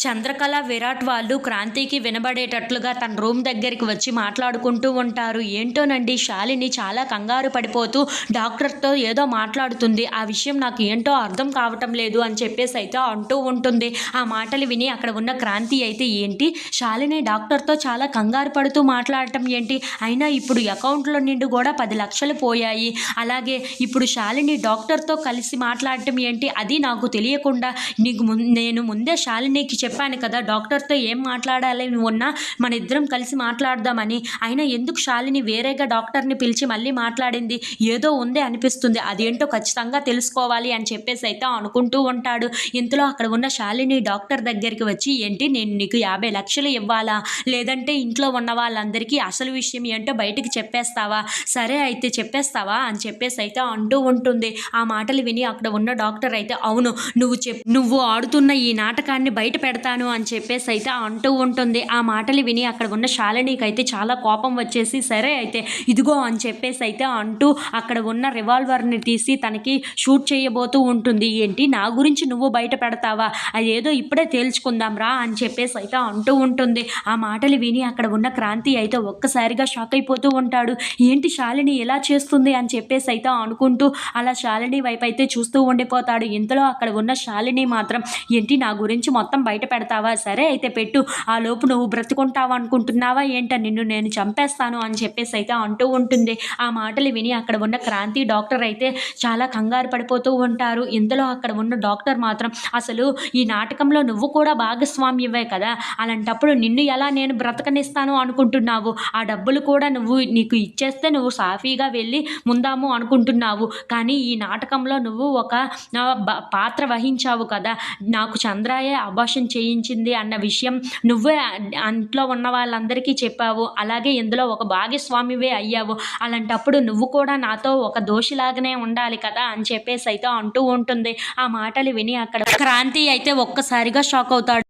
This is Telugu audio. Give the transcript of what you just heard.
చంద్రకళ విరాట్ వాళ్ళు క్రాంతికి వినబడేటట్లుగా తన రూమ్ దగ్గరికి వచ్చి మాట్లాడుకుంటూ ఉంటారు. ఏంటోనండి? శాలిని చాలా కంగారు పడిపోతూ డాక్టర్తో ఏదో మాట్లాడుతుంది. ఆ విషయం నాకు ఏంటో అర్థం కావటం లేదు అని చెప్పేసి అయితే అంటూ ఉంటుంది. ఆ మాటలు విని అక్కడ ఉన్న క్రాంతి అయితే ఏంటి? శాలిని డాక్టర్తో చాలా కంగారు పడుతూ మాట్లాడటం ఏంటి? అయినా ఇప్పుడు అకౌంట్లో నుండి కూడా పది లక్షలు పోయాయి. అలాగే ఇప్పుడు శాలిని డాక్టర్తో కలిసి మాట్లాడటం ఏంటి? అది నాకు తెలియకుండా నీకు ము నేను ముందే శాలినికి చెప్పాను కదా డాక్టర్తో ఏం మాట్లాడాలి ఉన్నా మన ఇద్దరం కలిసి మాట్లాడదామని. అయినా ఎందుకు శాలిని వేరేగా డాక్టర్ని పిలిచి మళ్ళీ మాట్లాడింది? ఏదో ఉంది అనిపిస్తుంది. అదేంటో ఖచ్చితంగా తెలుసుకోవాలి అని చెప్పేసి అయితే అనుకుంటూ ఉంటాడు. ఇంతలో అక్కడ ఉన్న శాలిని డాక్టర్ దగ్గరికి వచ్చి ఏంటి నేను నీకు యాభై లక్షలు ఇవ్వాలా? లేదంటే ఇంట్లో ఉన్న వాళ్ళందరికీ అసలు విషయం ఏంటో బయటికి చెప్పేస్తావా? సరే అయితే చెప్పేస్తావా? అని చెప్పేసి అయితే అంటూ ఉంటుంది. ఆ మాటలు విని అక్కడ ఉన్న డాక్టర్ అయితే అవును నువ్వు చెప్ నువ్వు ఆడుతున్న ఈ నాటకాన్ని బయట పెడతాను అని చెప్పేసి అయితే అంటూ ఉంటుంది. ఆ మాటలు విని అక్కడ ఉన్న శాలినికి అయితే చాలా కోపం వచ్చేసి సరే అయితే ఇదిగో అని చెప్పేసి అయితే అంటూ అక్కడ ఉన్న రివాల్వర్ని తీసి తనకి షూట్ చేయబోతూ ఉంటుంది. ఏంటి? నా గురించి నువ్వు బయట పెడతావా? అదేదో ఇప్పుడే తేల్చుకుందాం రా అని చెప్పేసి అయితే అంటూ ఉంటుంది. ఆ మాటలు విని అక్కడ ఉన్న క్రాంతి అయితే ఒక్కసారిగా షాక్ అయిపోతూ ఉంటాడు. ఏంటి శాలిని ఎలా చేస్తుంది? అని చెప్పేసి అయితే అనుకుంటూ అలా శాలిని వైపు అయితే చూస్తూ ఉండిపోతాడు. ఇంతలో అక్కడ ఉన్న శాలిని మాత్రం ఏంటి? నా గురించి మొత్తం బయట పెడతావా సరే అయితే పెట్టు. ఆ లోపు నువ్వు బ్రతుకుంటావా అనుకుంటున్నావా? ఏంట? నిన్ను నేను చంపేస్తాను అని చెప్పేసి అయితే అంటూ ఉంటుంది. ఆ మాటలు విని అక్కడ ఉన్న క్రాంతి డాక్టర్ అయితే చాలా కంగారు పడిపోతూ ఉంటారు. ఇందులో అక్కడ ఉన్న డాక్టర్ మాత్రం అసలు ఈ నాటకంలో నువ్వు కూడా భాగస్వామ్యవే కదా? అలాంటప్పుడు నిన్ను ఎలా నేను బ్రతకనిస్తాను అనుకుంటున్నావు? ఆ డబ్బులు కూడా నువ్వు నీకు ఇచ్చేస్తే నువ్వు సాఫీగా వెళ్ళి ముందాము అనుకుంటున్నావు. కానీ ఈ నాటకంలో నువ్వు ఒక బ- పాత్ర వహించావు కదా? నాకు చంద్రాయే అభాషణ చేయించింది అన్న విషయం నువ్వే అంట్లో ఉన్న వాళ్ళందరికీ చెప్పావు. అలాగే ఇందులో ఒక భాగస్వామివే అయ్యావు. అలాంటప్పుడు నువ్వు కూడా నాతో ఒక దోషిలాగానే ఉండాలి కదా అని చెప్పేసి అయితే అంటూ ఉంటుంది. ఆ మాటలు విని అక్కడ క్రాంతి అయితే ఒక్కసారిగా షాక్ అవుతాడు.